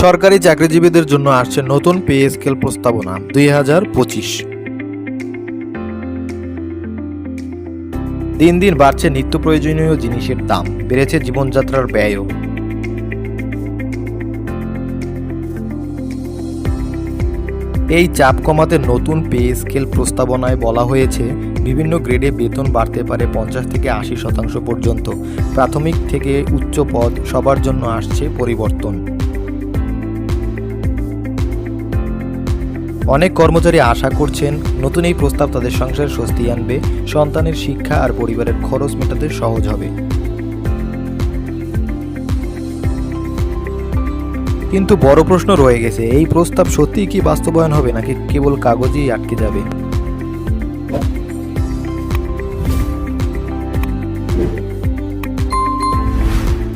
সরকারি চাকরিজীবীদের জন্য আসছে নতুন পে স্কেল প্রস্তাবনা, দুই হাজার পঁচিশ। দিন দিন বাড়ছে নিত্য প্রয়োজনীয় জিনিসের দাম, বেড়েছে জীবনযাত্রার ব্যয়ও। এই চাপ কমাতে নতুন পে স্কেল প্রস্তাবনায় বলা হয়েছে, বিভিন্ন গ্রেডে বেতন বাড়তে পারে পঞ্চাশ থেকে আশি শতাংশ পর্যন্ত। প্রাথমিক থেকে উচ্চ পদ সবার জন্য আসছে পরিবর্তন। অনেক কর্মচারী আশা করছেন নতুন এই প্রস্তাব তাদের সংসার স্বস্তি আনবে, সন্তানের শিক্ষা আর পরিবারের খরচ মেটাতে সহজ হবে। কিন্তু বড় প্রশ্ন রয়ে গেছে, এই প্রস্তাব সত্যিই কি বাস্তবায়ন হবে নাকি কেবল কাগজেই আটকে যাবে?